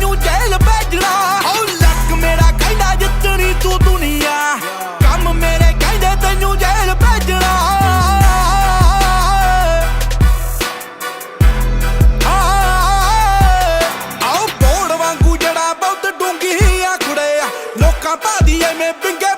ਮੈਨੂੰ ਜੇਲ੍ਹ ਭੇਜਣਾ ਓ ਲੱਕ ਮੇਰਾ ਕਹਿੰਦਾ ਜਿੱਤਣੀ ਤੂੰ ਦੁਨੀਆ ਕੰਮ ਮੇਰੇ ਕਹਿੰਦੇ ਤੈਨੂੰ ਜੇਲ੍ਹ ਭੇਜਣਾ ਆਓ ਬੋੜ ਵਾਂਗੂ ਜਿਹੜਾ ਬਹੁਤ ਡੂੰਗੀ ਆ ਖੁੜਿਆ ਲੋਕਾਂ ਪਾਦੀ ਐਵੇਂ ਪਿੰਗੇ